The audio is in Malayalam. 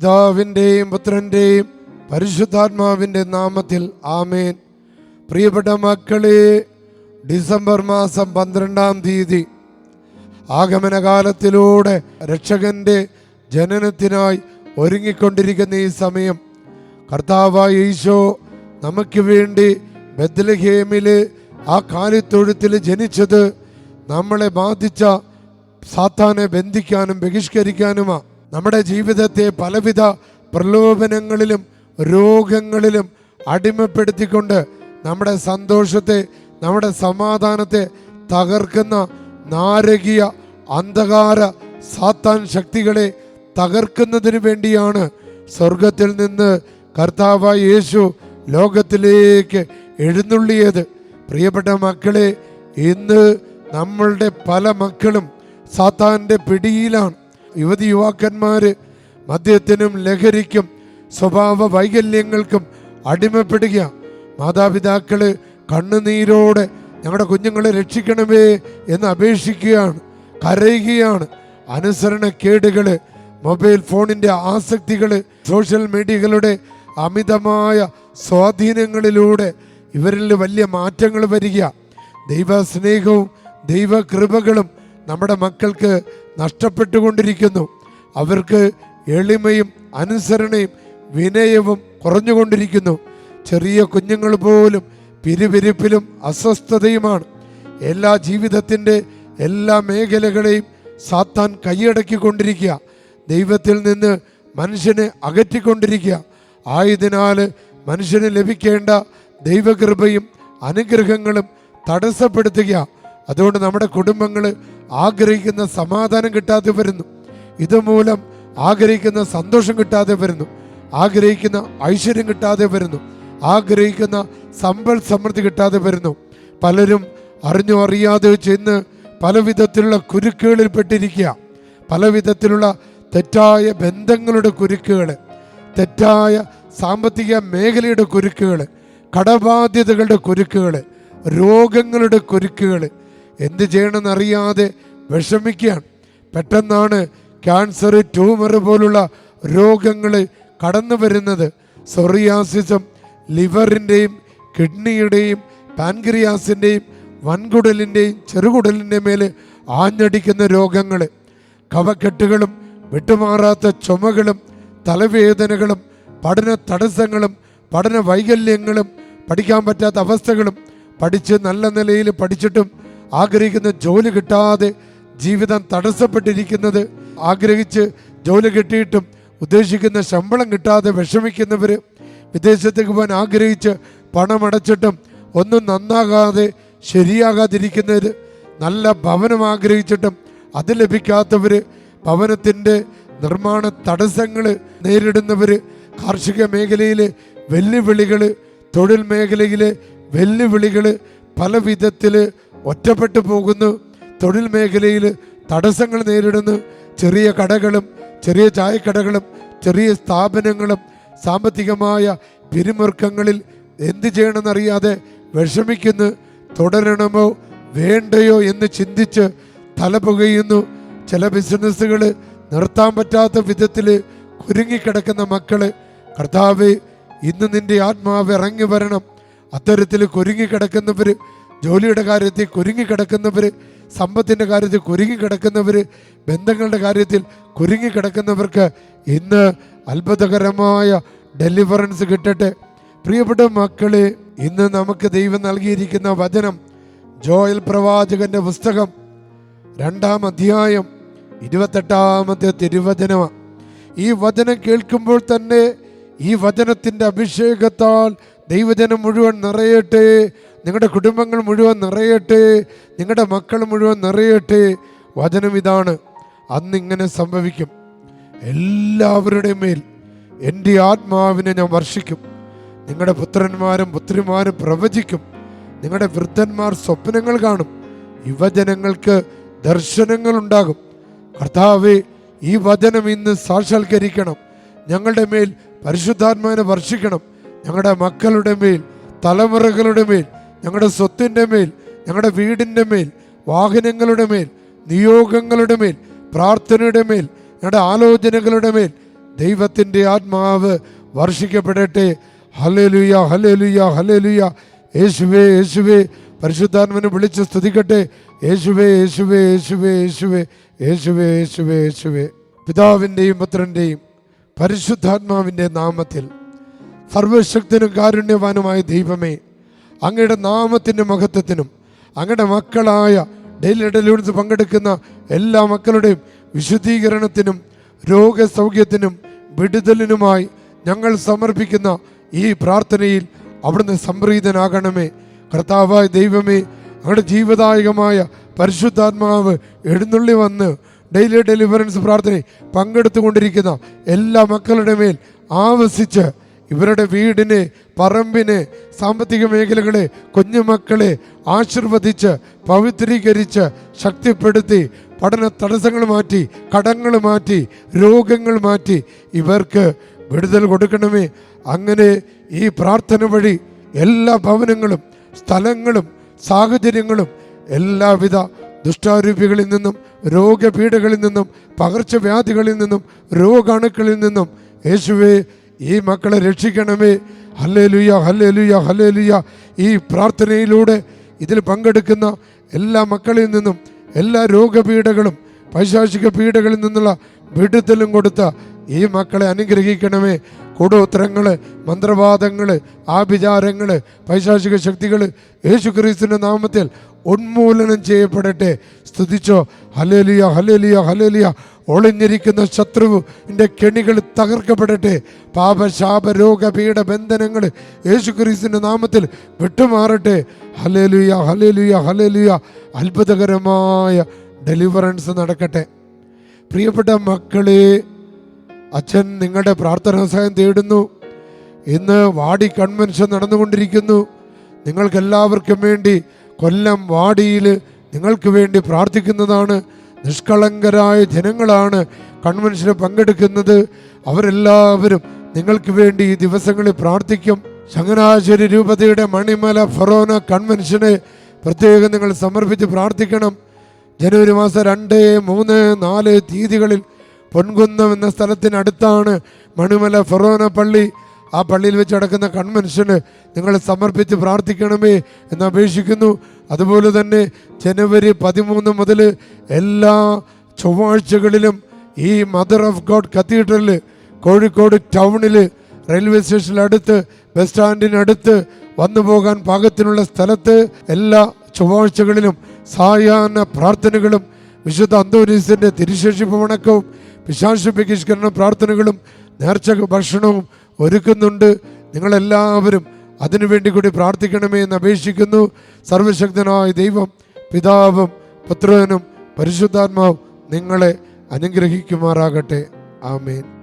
പിതാവിന്റെയും പുത്രന്റെയും പരിശുദ്ധാത്മാവിന്റെ നാമത്തിൽ ആമേൻ. പ്രിയപ്പെട്ട മക്കളെ ഡിസംബർ മാസം പന്ത്രണ്ടാം തീയതി ആഗമനകാലത്തിലൂടെ രക്ഷകന്റെ ജനനത്തിനായി ഒരുങ്ങിക്കൊണ്ടിരിക്കുന്ന ഈ സമയം കർത്താവായ ഈശോ നമുക്ക് വേണ്ടി ബദ്ലഹേമിൽ ആ കാലിത്തൊഴുത്തിൽ ജനിച്ചത് നമ്മളെ ബാധിച്ച സാത്താനെ ബന്ധിക്കാനും ബഹിഷ്കരിക്കാനുമാ. നമ്മുടെ ജീവിതത്തെ പലവിധ പ്രലോഭനങ്ങളിലും രോഗങ്ങളിലും അടിമപ്പെടുത്തിക്കൊണ്ട് നമ്മുടെ സന്തോഷത്തെ നമ്മുടെ സമാധാനത്തെ തകർക്കുന്ന നാരകീയ അന്ധകാര സാത്താൻ ശക്തികളെ തകർക്കുന്നതിന് വേണ്ടിയാണ് സ്വർഗത്തിൽ നിന്ന് കർത്താവായ യേശു ലോകത്തിലേക്ക് എഴുന്നള്ളിയത്. പ്രിയപ്പെട്ട മക്കളെ ഇന്ന് നമ്മളുടെ പല മക്കളും സാത്താന്റെ പിടിയിലാണ്. യുവതി യുവാക്കന്മാര് മദ്യത്തിനും ലഹരിക്കും സ്വഭാവ വൈകല്യങ്ങൾക്കും അടിമപ്പെടുക മാതാപിതാക്കൾ കണ്ണുനീരോടെ ഞങ്ങളുടെ കുഞ്ഞുങ്ങളെ രക്ഷിക്കണമേ എന്ന് അപേക്ഷിക്കുകയാണ് കരയുകയാണ്. അനുസരണക്കേടുകൾ മൊബൈൽ ഫോണിന്റെ ആസക്തികൾ സോഷ്യൽ മീഡിയകളുടെ അമിതമായ സ്വാധീനങ്ങളിലൂടെ ഇവരിൽ വലിയ മാറ്റങ്ങൾ വരിക ദൈവസ്നേഹവും ദൈവകൃപകളും നമ്മുടെ മക്കൾക്ക് നഷ്ടപ്പെട്ടുകൊണ്ടിരിക്കുന്നു. അവർക്ക് എളിമയും അനുസരണയും വിനയവും കുറഞ്ഞുകൊണ്ടിരിക്കുന്നു. ചെറിയ കുഞ്ഞുങ്ങൾ പോലും പിരിപിരിപ്പിലും അസ്വസ്ഥതയുമാണ്. എല്ലാ ജീവിതത്തിന്റെ എല്ലാ മേഖലകളെയും സാത്താൻ കൈയടക്കിക്കൊണ്ടിരിക്കുക. ദൈവത്തിൽ നിന്ന് മനുഷ്യനെ അകറ്റിക്കൊണ്ടിരിക്കുക. ആയതിനാൽ മനുഷ്യന് ലഭിക്കേണ്ട ദൈവകൃപയും അനുഗ്രഹങ്ങളും തടസ്സപ്പെടുത്തുക. അതുകൊണ്ട് നമ്മുടെ കുടുംബങ്ങൾ ആഗ്രഹിക്കുന്ന സമാധാനം കിട്ടാതെ വരുന്നു. ഇതുമൂലം ആഗ്രഹിക്കുന്ന സന്തോഷം കിട്ടാതെ വരുന്നു. ആഗ്രഹിക്കുന്ന ഐശ്വര്യം കിട്ടാതെ വരുന്നു. ആഗ്രഹിക്കുന്ന സമ്പൽ സമൃദ്ധി കിട്ടാതെ വരുന്നു. പലരും അറിഞ്ഞോ അറിയാതെ ചെന്ന് പല വിധത്തിലുള്ള കുരുക്കുകളിൽ പെട്ടിരിക്കുക. പല വിധത്തിലുള്ള തെറ്റായ ബന്ധങ്ങളുടെ കുരുക്കുകൾ. തെറ്റായ സാമ്പത്തിക മേഖലയുടെ കുരുക്കുകൾ. കടബാധ്യതകളുടെ കുരുക്കുകൾ. രോഗങ്ങളുടെ കുരുക്കുകൾ. എന്ത് ചെയ്യണമെന്നറിയാതെ വിഷമിക്കുകയാണ്. പെട്ടെന്നാണ് ക്യാൻസർ ട്യൂമർ പോലുള്ള രോഗങ്ങൾ കടന്നു വരുന്നത്. സൊറിയാസിസം ലിവറിന്റെയും കിഡ്നിയുടെയും പാൻക്രിയാസിന്റെയും വൻകുടലിന്റെയും ചെറുകുടലിന്റെ മേൽ ആഞ്ഞടിക്കുന്ന രോഗങ്ങൾ കവക്കെട്ടുകളും വിട്ടുമാറാത്ത ചുമകളും തലവേദനകളും പഠന തടസ്സങ്ങളും പഠന വൈകല്യങ്ങളും പഠിക്കാൻ പറ്റാത്ത അവസ്ഥകളും പഠിച്ച് നല്ല നിലയിൽ പഠിച്ചിട്ടും ആഗ്രഹിക്കുന്ന ജോലി കിട്ടാതെ ജീവിതം തടസ്സപ്പെട്ടിരിക്കുന്നത്. ആഗ്രഹിച്ച് ജോലി കിട്ടിയിട്ടും ഉദ്ദേശിക്കുന്ന ശമ്പളം കിട്ടാതെ വിഷമിക്കുന്നവർ വിദേശത്തേക്ക് പോകാൻ ആഗ്രഹിച്ച് പണമടച്ചിട്ടും ഒന്നും നന്നാകാതെ ശരിയാകാതിരിക്കുന്നവർ നല്ല ഭവനം ആഗ്രഹിച്ചിട്ടും അത് ലഭിക്കാത്തവർ ഭവനത്തിന്റെ നിർമ്മാണ തടസ്സങ്ങൾ നേരിടുന്നവർ കാർഷിക മേഖലയിലെ വെല്ലുവിളികൾ തൊഴിൽ മേഖലയിലെ വെല്ലുവിളികൾ പല വിധത്തിൽ ഒറ്റപ്പെട്ടു പോകുന്നു. തൊഴിൽ മേഖലയിൽ തടസ്സങ്ങൾ നേരിടുന്നു. ചെറിയ കടകളും ചെറിയ ചായക്കടകളും ചെറിയ സ്ഥാപനങ്ങളും സാമ്പത്തികമായ പിരിമുറുക്കങ്ങളിൽ എന്ത് ചെയ്യണമെന്നറിയാതെ വിഷമിക്കുന്നു. തുടരണമോ വേണ്ടയോ എന്ന് ചിന്തിച്ച് തലപുകയുന്നു ചില ബിസിനസ്സുകൾ നിർത്താൻ പറ്റാത്ത വിധത്തിൽ കുരുങ്ങിക്കിടക്കുന്ന മക്കൾ കർത്താവ് ഇന്ന് നിന്റെ ആത്മാവ് ഇറങ്ങി വരണം. അത്തരത്തിൽ കുരുങ്ങിക്കിടക്കുന്നവർ ജോലിയുടെ കാര്യത്തിൽ കുരുങ്ങിക്കിടക്കുന്നവർ സമ്പത്തിന്റെ കാര്യത്തിൽ കുരുങ്ങിക്കിടക്കുന്നവർ ബന്ധങ്ങളുടെ കാര്യത്തിൽ കുരുങ്ങിക്കിടക്കുന്നവർക്ക് ഇന്ന് അത്ഭുതകരമായ ഡെലിവറൻസ് കിട്ടട്ടെ. പ്രിയപ്പെട്ട മക്കളെ ഇന്ന് നമുക്ക് ദൈവം നൽകിയിരിക്കുന്ന വചനം ജോയൽ പ്രവാചകന്റെ പുസ്തകം രണ്ടാം അധ്യായം ഇരുപത്തെട്ടാമത്തെ തിരുവചനമാണ് ഈ വചനം കേൾക്കുമ്പോൾ തന്നെ ഈ വചനത്തിന്റെ അഭിഷേകത്താൽ ദൈവജനം മുഴുവൻ നിറയട്ടെ. നിങ്ങളുടെ കുടുംബങ്ങൾ മുഴുവൻ നിറയട്ടെ നിങ്ങളുടെ മക്കൾ മുഴുവൻ നിറയട്ടെ. വചനം ഇതാണ്. അന്നിങ്ങനെ സംഭവിക്കും. എല്ലാവരുടെയും മേൽ എന്റെ ആത്മാവിനെ ഞാൻ വർഷിക്കും. നിങ്ങളുടെ പുത്രന്മാരും പുത്രിമാരും പ്രവചിക്കും. നിങ്ങളുടെ വൃദ്ധന്മാർ സ്വപ്നങ്ങൾ കാണും. യുവജനങ്ങൾക്ക് ദർശനങ്ങൾ ഉണ്ടാകും. കർത്താവെ ഈ വചനം ഇന്ന് സാക്ഷാത്കരിക്കണം. ഞങ്ങളുടെ മേൽ പരിശുദ്ധാത്മാവിനെ വർഷിക്കണം. ഞങ്ങളുടെ മക്കളുടെ മേൽ തലമുറകളുടെ മേൽ ഞങ്ങളുടെ സ്വത്തിന്റെ മേൽ ഞങ്ങളുടെ വീടിന്റെ മേൽ വാഹനങ്ങളുടെ മേൽ നിയോഗങ്ങളുടെ മേൽ പ്രാർത്ഥനയുടെ മേൽ ഞങ്ങളുടെ ആലോചനകളുടെ മേൽ ദൈവത്തിന്റെ ആത്മാവ് വർഷിക്കപ്പെടട്ടെ. ഹലലുയ ഹലലുയ ഹലലുയ യേശുവേ യേശുവേ. പരിശുദ്ധാത്മനെ വിളിച്ച് സ്തുതിക്കട്ടെ. യേശുവേ യേശുവേ യേശുവേ യേശുവേ. യേശുവേ യേശുവേ യേശുവേ. പിതാവിന്റെയും പുത്രന്റെയും പരിശുദ്ധാത്മാവിന്റെ നാമത്തിൽ സർവശക്തനും കാരുണ്യവാനുമായ ദൈവമേ അങ്ങയുടെ നാമത്തിന്റെ മഹത്വത്തിനും അങ്ങയുടെ മക്കളായ ഡെയിലി ഡെലിവറൻസ് പങ്കെടുക്കുന്ന എല്ലാ മക്കളുടെയും വിശുദ്ധീകരണത്തിനും രോഗസൗഖ്യത്തിനും വിടുതലിനുമായി ഞങ്ങൾ സമർപ്പിക്കുന്ന ഈ പ്രാർത്ഥനയിൽ അവിടുന്ന് സംപ്രീതനാകണമേ. കർത്താവായ ദൈവമേ അങ്ങയുടെ ജീവദായകമായ പരിശുദ്ധാത്മാവ് എഴുന്നള്ളി വന്ന് ഡെയിലി ഡെലിവറൻസ് പ്രാർത്ഥനയിൽ പങ്കെടുത്തുകൊണ്ടിരിക്കുന്ന എല്ലാ മക്കളുടെ മേൽ ആവസിച്ച് ഇവരുടെ വീടിനെ പറമ്പിനെ സാമ്പത്തിക മേഖലകളെ കുഞ്ഞുമക്കളെ ആശീർവദിച്ച് പവിത്രീകരിച്ച് ശക്തിപ്പെടുത്തി പഠന തടസ്സങ്ങൾ മാറ്റി കടങ്ങൾ മാറ്റി രോഗങ്ങൾ മാറ്റി ഇവർക്ക് വിടുതൽ കൊടുക്കണമേ. അങ്ങനെ ഈ പ്രാർത്ഥന വഴി എല്ലാ ഭവനങ്ങളും സ്ഥലങ്ങളും സാഹചര്യങ്ങളും എല്ലാവിധ ദുഷ്ടാരൂപികളിൽ നിന്നും രോഗപീഠകളിൽ നിന്നും പകർച്ചവ്യാധികളിൽ നിന്നും രോഗാണുക്കളിൽ നിന്നും യേശുവേ ഈ മക്കളെ രക്ഷിക്കണമേ. ഹല്ലേലുയ ഹല്ലേലുയ ഹല്ലേലുയ. ഈ പ്രാർത്ഥനയിലൂടെ ഇതിൽ പങ്കെടുക്കുന്ന എല്ലാ മക്കളിൽ നിന്നും എല്ലാ രോഗപീഠകളും പൈശാചിക പീഠകളിൽ നിന്നുള്ള വിടുതലും കൊടുത്ത ഈ മക്കളെ അനുഗ്രഹിക്കണമേ. കൂടോത്രങ്ങൾ മന്ത്രവാദങ്ങൾ ആഭിചാരങ്ങൾ പൈശാചിക ശക്തികൾ യേശു ക്രിസ്തുവിന്റെ നാമത്തിൽ ഉന്മൂലനം ചെയ്യപ്പെടട്ടെ. സ്തുതിച്ചോ. ഹലേലിയ ഹലേലിയ ഹലേലിയ ഒളിഞ്ഞിരിക്കുന്ന ശത്രുവിന്റെ കെണികൾ തകർക്കപ്പെടട്ടെ. പാപശാപ രോഗ പീഡ ബന്ധനങ്ങൾ യേശു ക്രിസ്തുവിന്റെ നാമത്തിൽ വിട്ടുമാറട്ടെ. ഹലേലുയ ഹലേലുയ ഹലേലുയ അത്ഭുതകരമായ ഡെലിവറൻസ് നടക്കട്ടെ. പ്രിയപ്പെട്ട മക്കളെ അച്ഛൻ നിങ്ങളുടെ പ്രാർത്ഥനാ സഹായം തേടുന്നു. ഇന്ന് വാടി കൺവെൻഷൻ നടന്നുകൊണ്ടിരിക്കുന്നു. നിങ്ങൾക്കെല്ലാവർക്കും വേണ്ടി കൊല്ലം വാടിയിൽ നിങ്ങൾക്ക് വേണ്ടി പ്രാർത്ഥിക്കുന്നതാണ്. നിഷ്കളങ്കരായ ജനങ്ങളാണ് കൺവെൻഷന് പങ്കെടുക്കുന്നത്. അവരെല്ലാവരും നിങ്ങൾക്ക് വേണ്ടി ഈ ദിവസങ്ങളിൽ പ്രാർത്ഥിക്കും. ചങ്ങനാശ്ശേരി രൂപതയുടെ മണിമല ഫറോന കൺവെൻഷന് പ്രത്യേകം നിങ്ങൾ സമർപ്പിച്ച് പ്രാർത്ഥിക്കണം. ജനുവരി മാസം രണ്ട് മൂന്ന് നാല് തീയതികളിൽ പൊൻകുന്നം എന്ന സ്ഥലത്തിനടുത്താണ് മണിമല ഫറോന പള്ളി. ആ പള്ളിയിൽ വെച്ച് നടക്കുന്ന കൺവെൻഷന് നിങ്ങൾ സമർപ്പിച്ച് പ്രാർത്ഥിക്കണമേ എന്ന് അപേക്ഷിക്കുന്നു. അതുപോലെ തന്നെ ജനുവരി പതിമൂന്ന് മുതൽ എല്ലാ ചൊവ്വാഴ്ചകളിലും ഈ മദർ ഓഫ് ഗോഡ് കത്തീഡ്രലിൽ കോഴിക്കോട് ടൗണിൽ റെയിൽവേ സ്റ്റേഷനിലടുത്ത് ബസ് സ്റ്റാൻഡിനടുത്ത് വന്നു പോകാൻ പാകത്തിനുള്ള സ്ഥലത്ത് എല്ലാ ചൊവ്വാഴ്ചകളിലും സായാഹ്ന പ്രാർത്ഥനകളും വിശുദ്ധ അന്തോനീസിന്റെ തിരുശേഷിപ്പ് വണക്കവും പിശാശ ബഹിഷ്കരണ പ്രാർത്ഥനകളും നേർച്ച ഭക്ഷണവും ഒരുക്കുന്നുണ്ട്. നിങ്ങളെല്ലാവരും അതിനുവേണ്ടി കൂടി പ്രാർത്ഥിക്കണമേ എന്ന് അപേക്ഷിക്കുന്നു. സർവശക്തനായ ദൈവം പിതാവും പുത്രനും പരിശുദ്ധാത്മാവും നിങ്ങളെ അനുഗ്രഹിക്കുമാറാകട്ടെ. ആമേൻ.